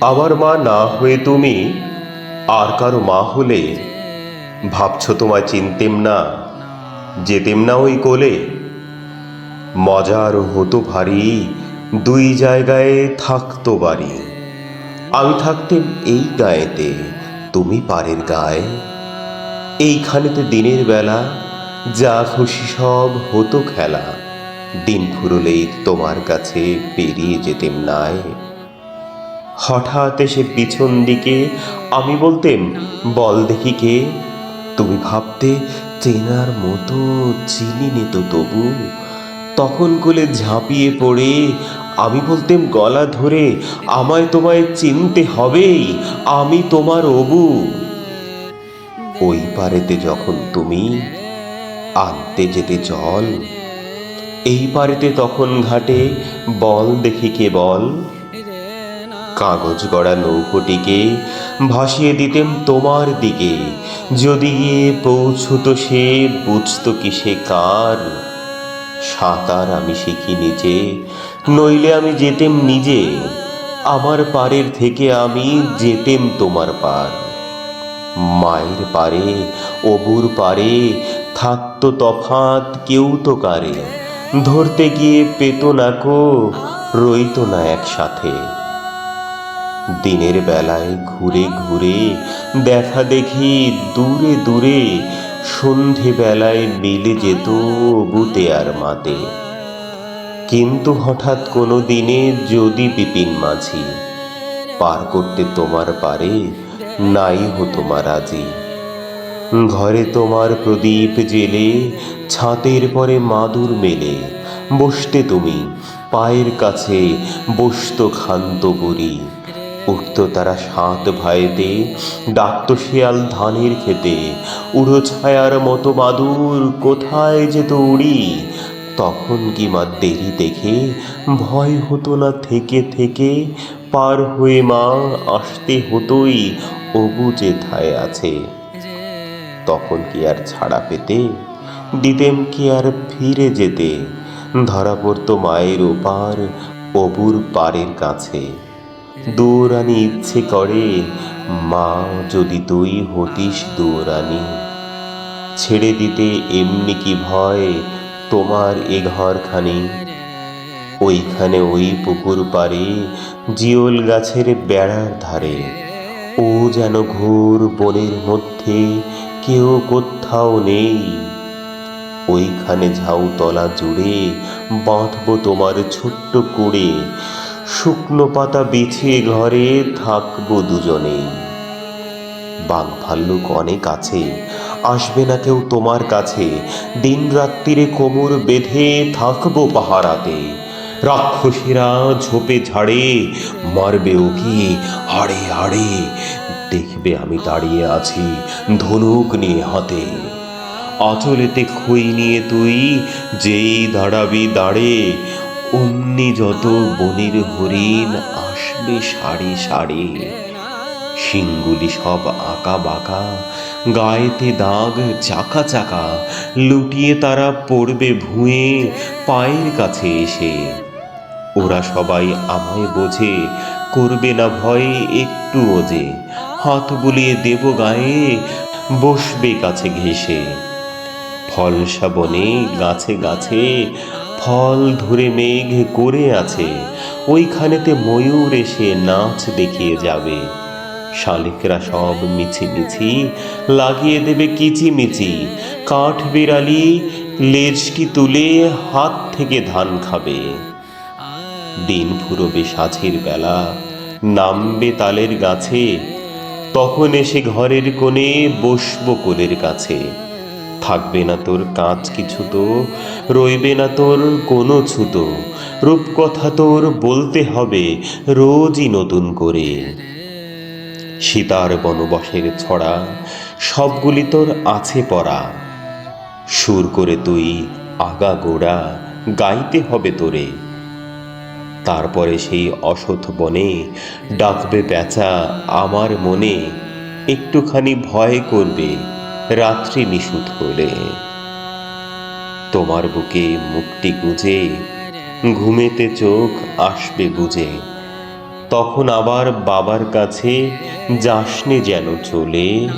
আমার মা না হয়ে তুমি আর কারও মা হলে ভাবছ তোমায় চিনতেম না, যেতেম না ওই কোলে। মজার হতো ভারী, দুই জায়গায় থাকতো বাড়ি। আমি থাকতেম এই গায়েতে, তুমি পারের গায়ে। এইখানেতে দিনের বেলা, যা খুশি সব হতো খেলা। দিন ফুরলেই তোমার কাছে পেরিয়ে যেতেম নাই হঠাৎ এসে পিছন দিকে আমি বলতেম বল দেখি কে। তুমি ভাবতে, চেনার মতো চিনি নিত তবু। তখন কোলে ঝাঁপিয়ে পড়ে আমি বলতেম গলা ধরে আমায় তোমায় চিনতে হবেই, আমি তোমার অবু। ওই পারেতে যখন তুমি আনতে যেতে জল এই পারেতে তখন ঘাটে বল দেখি কে বল। কাগজ গড়া নৌকোটিকে ভাসিয়ে দিতেম তোমার দিকে। যদি গিয়ে পৌঁছতো সে, বুঝতো কি সে কার? সাঁতার আমি শিখি নিজে, নইলে আমি যেতেম নিজে। আমার পারের থেকে আমি যেতেম তোমার পার। মায়ের পারে, অবুর পারে, থাকতো তফাত কেউ তো কারে। ধরতে গিয়ে পেত না কো, রইতো না একসাথে। দিনের বেলায় ঘুরে ঘুরে দেখা দেখি দূরে দূরে সন্ধে বেলায় মিলে যেত বুতে আর মাতে। কিন্তু হঠাৎ কোনো দিনে যদি বিপিন মাঝি, পার করতে তোমার পারে, নাই হতো মারাজি ঘরে তোমার প্রদীপ জেলে ছাতের পরে মাদুর মেলে, বসতে তুমি পায়ের কাছে বসতো খান্ত বুড়ি। উঠতো তারা সাত ভাইতে ডাকতো শিয়াল ধানের খেতে উড়ো ছায়ার মতো মাদুর, কোথায় যেত উড়ি তখন কি মা দেরি দেখে ভয় হতো না থেকে থেকে, পার হয়ে মা আসতে হতোই, অবু যেথায় আছে? তখন কি আর ছাড়া পেতে, দিতেম কি আর ফিরে যেতে? ধরা পড়তো মায়ের ওপার, অবুর পারের কাছে। দৌড়ানি ইচ্ছে করে, মা যদি তুই হতিস দৌড়ানি ছেড়ে দিতে এমনি কি ভয়, তোমার এ ঘরখানি? ওইখানে ওই পুকুর পারে জিওল গাছের বেড়ার ধারে। ও যেন ঘোর বনের মধ্যে, কেউ কোথাও নেই। ওইখানে ঝাউতলা জুড়ে বাঁধবো তোমার ছোট্ট কুড়ে। শুকনো পাতা বিছিয়ে ঘরে থাকব দুজনেই বাঘ ভাল্লুক অনেক আছে, আসবে না কেউ তোমার কাছে। দিন রাত্রিরে কোমর বেঁধে থাকব পাহারাতে। রাক্ষসীরা ঝোপে ঝাড়ে, মারবে ওকে হাড়ে হাড়ে। দেখবে আমি দাঁড়িয়ে আছি ধনুক নিয়ে হাতে। আচলেতে খই নিয়ে তুই যেই দাঁড়াবি দাঁড়ে অমনি যত বনের হরিণ, আসবে সারি সারি। শিংগুলি সব আঁকা বাঁকা, গায়েতে দাগ চাকা চাকা, লুটিয়ে তারা পড়বে ভুঁয়ে পায়ের কাছে এসে। ওরা সবাই আমায় বোঝে, করবে না ভয় একটু ওজে হাত বুলিয়ে দেব গায়ে, বসবে কাছে ঘেসে ফল সাবনে গাছে গাছে ফল ধরে মেঘ করে আছে, ওইখানেতে ময়ূর এসে নাচ দেখিয়ে যাবে। শালিকরা সব মিছি মিছি লাগিয়ে দেবে কিচিমিচি, কাঠ বিড়ালি লেজকি তুলে হাত থেকে ধান খাবে। দিন ফুরবে সাঝের বেলা, নামবে তালের গাছে, তখন এসে ঘরের কোণে বসবো কোলের কাছে। থাকবে না তোর কাঁচ কিছু তো, রইবে না তোর কোনো ছুতো। রূপকথা তোর বলতে হবে রোজই নতুন করে। সীতার বনবসের ছড়া, সবগুলি তোর আছে পড়া। সুর করে তুই আগা গোড়া গাইতে হবে তোরে। তারপরে সেই অসথ বনে ডাকবে পেঁচা আমার মনে, একটুখানি ভয় করবে। রাত্রি নিশুত হলে। তোমার বুকে মুক্তি গুঁজে, ঘুমেতে চোখ আসবে বুঝে। তখন আবার বাবার কাছে যাসনে যেন চলে।